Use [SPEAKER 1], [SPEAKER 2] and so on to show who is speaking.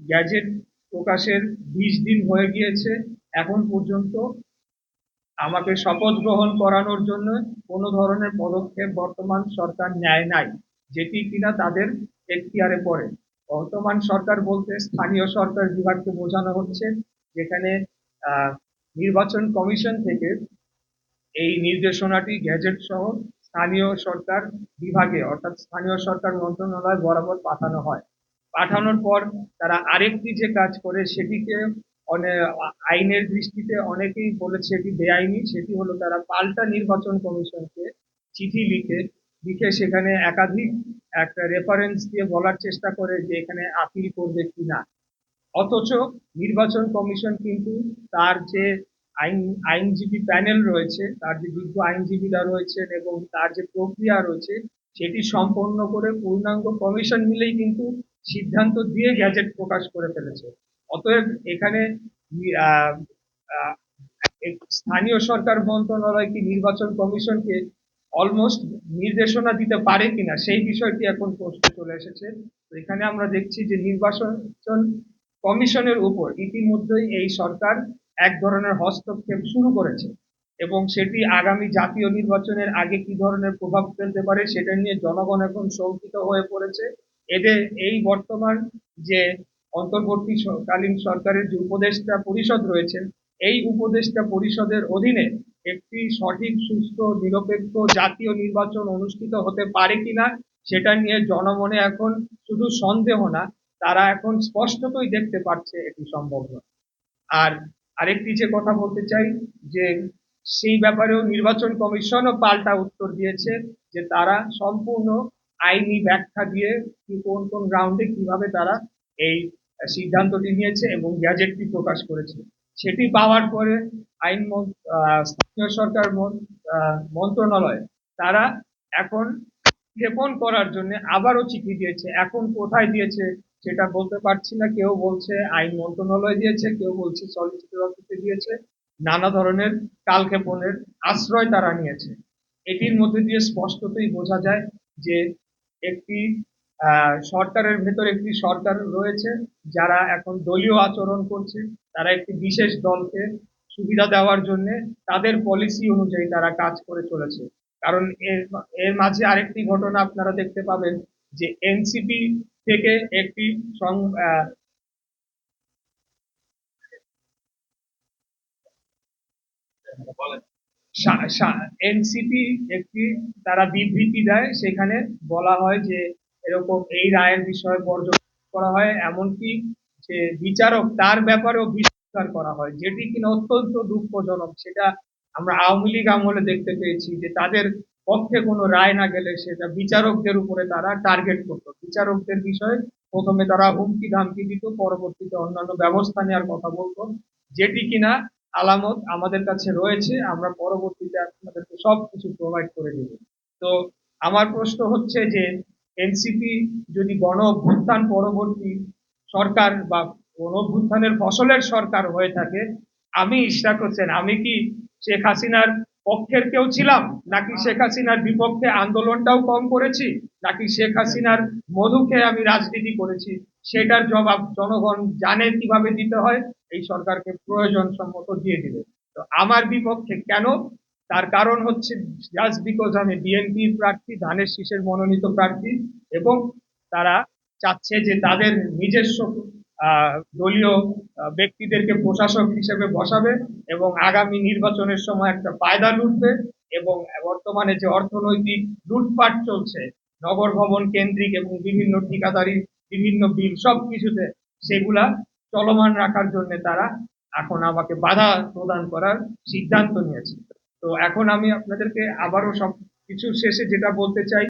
[SPEAKER 1] Gadget প্রকাশের বিশ দিন হয়ে গিয়েছে। এখন পর্যন্ত আমাকে শপথ গ্রহণ করানোর জন্য কোনো ধরনের পদক্ষেপ বর্তমান সরকার নেয় নাই, যেটি কিনা তাদের এখতিয়ারে পড়ে। বর্তমান সরকার বলতে স্থানীয় সরকার বিভাগকে বোঝানো হচ্ছে, যেখানে নির্বাচন কমিশন থেকে এই নির্দেশনাটি গ্যাজেট সহ স্থানীয় সরকার বিভাগে, অর্থাৎ স্থানীয় সরকার মন্ত্রণালয় বরাবর পাঠানো হয়। পাঠানোর পর তারা আরেকটি যে কাজ করে সেটিকে অনে- আইনের দৃষ্টিতে অনেকেই বলেছে এটি বেআইনি। সেটি হলো তারা পাল্টা নির্বাচন কমিশনকে চিঠি লিখে লিখে সেখানে একাধিক একটা রেফারেন্স দিয়ে বলার চেষ্টা করে যে এখানে আপিল করবে কি না। অথচ নির্বাচন কমিশন কিন্তু তার যে আইন, আইনজীবী প্যানেল রয়েছে, তার যে বিজ্ঞ আইনজীবীরা রয়েছেন এবং তার যে প্রক্রিয়া রয়েছে, সেটি সম্পন্ন করে পূর্ণাঙ্গ কমিশন মিলেই কিন্তু সিদ্ধান্ত দিয়ে গ্যাজেট প্রকাশ করে ফেলেছে। অতএব এখানে স্থানীয় সরকার মন্ত্রণালয় কি নির্বাচন কমিশনকে অলমোস্ট নির্দেশনা দিতে পারে কিনা, সেই বিষয়টি এখন প্রশ্নে চলে এসেছে। এখানে আমরা দেখছি যে নির্বাচন কমিশনের উপর ইতিমধ্যেই এই সরকার এক ধরনের হস্তক্ষেপ শুরু করেছে এবং সেটি আগামী জাতীয় নির্বাচনের আগে কি ধরনের প্রভাব ফেলতে পারে সেটা নিয়ে জনগণ এখন শঙ্কিত হয়ে পড়েছে। এদের এই বর্তমান যে অন্তর্বর্তীকালীন সরকারের যে উপদেষ্টা পরিষদ রয়েছেন এই উপদেষ্টা পরিষদের অধীনে একটি সঠিক সুস্থ নিরপেক্ষ জাতীয় নির্বাচন অনুষ্ঠিত হতে পারে কিনা সেটা নিয়ে জনমনে এখন শুধু সন্দেহ না, তারা এখন স্পষ্টতই দেখতে পাচ্ছে এটি সম্ভব নয়। আর আরেকটি যে কথা বলতে চাই, যে সেই ব্যাপারেও নির্বাচন কমিশনও পাল্টা উত্তর দিয়েছে যে তারা সম্পূর্ণ আইনি ব্যাখ্যা দিয়ে কোন কোন গ্রাউন্ডে কীভাবে তারা এই সিদ্ধান্তটি নিয়েছে এবং গ্যাজেটটি প্রকাশ করেছে। সেটি পাওয়ার পরে আইন স্থানীয় সরকার মন্ত্রণালয় তারা এখন ক্ষেপণ করার জন্য আবারও চিঠি দিয়েছে। এখন কোথায় দিয়েছে সেটা বলতে পারছি না। কেউ বলছে আইন মন্ত্রণালয় দিয়েছে, কেউ বলছে সলিসিটর অফিসে দিয়েছে। নানা ধরনের কালক্ষেপণের আশ্রয় তারা নিয়েছে। এটির মধ্যে দিয়ে স্পষ্টতই বোঝা যায় যে একটি সরকারের ভেতর একটি সরকার রয়েছে যারা এখন দলীয় আচরণ করছে। তারা একটি বিশেষ দলকে সুবিধা দেওয়ার জন্য তাদের পলিসি অনুযায়ী তারা কাজ করে চলেছে। কারণ এর এর মাঝে আরেকটি ঘটনা আপনারা দেখতে পাবেন যে এনসিপি থেকে একটি এনসিপি একটি তারা বিবৃতি দেয়, সেখানে বলা হয় যে এরকম এই রায়ের বিষয়ে বর্জন করা হয়, এমনকি যে বিচারক তার ব্যাপারেও বিস্তার করা হয়, যেটি কিনা অত্যন্ত দুঃখজনক। সেটা আমরা আওয়ামী লীগ আমলে দেখতে পেয়েছি যে তাদের পক্ষে কোনো রায় না গেলে সেটা বিচারকদের উপরে তারা টার্গেট করতো। বিচারকদের বিষয়ে প্রথমে তারা হুমকি ধামকি দিত, পরবর্তীতে অন্যান্য ব্যবস্থা নেওয়ার কথা বলতো, যেটি কিনা আলামত আমাদের কাছে রয়েছে, আমরা পরবর্তীতে আপনাদেরকে সব কিছু প্রোভাইড করে দেব। তো আমার প্রশ্ন হচ্ছে যে, এনসিপি যদি গণ অভ্যুত্থান পরবর্তী সরকার বা গণ অভ্যুত্থানের ফসলের সরকার হয়ে থাকে, আমি ইশরাক হোসেন, আমি কি শেখ হাসিনার পক্ষের কেউ ছিলাম? নাকি শেখ হাসিনার বিপক্ষে আন্দোলনটাও কম করেছি? নাকি শেখ হাসিনার মধুকে আমি রাজনীতি করেছি? সেটার জবাব জনগণ জানে কীভাবে দিতে হয়? এই সরকারকে প্রয়োজন সম্মত দিয়ে দিবে। তো আমার বিপক্ষে কেন? তার কারণ হচ্ছে জাস্ট বিকজ আমি বিএনপির প্রার্থী, ধানের শীষের মনোনীত প্রার্থী, এবং তারা চাচ্ছে যে তাদের নিজস্ব দলীয় ব্যক্তিদেরকে প্রশাসক হিসেবে বসাবে, এবং আগামী নির্বাচনের সময় একটা ফায়দা লুটবে, এবং বর্তমানে যে অর্থনৈতিক লুটপাট চলছে, নগর ভবন কেন্দ্রিক এবং বিভিন্ন ঠিকাদারি, বিভিন্ন বিল সব কিছুতে সেগুলা চলমান রাখার জন্য তারা এখন আমাকে বাধা প্রদান করার সিদ্ধান্ত নিয়েছে। তো এখন আমি আপনাদেরকে আবারও সব কিছু শেষে যেটা বলতে চাই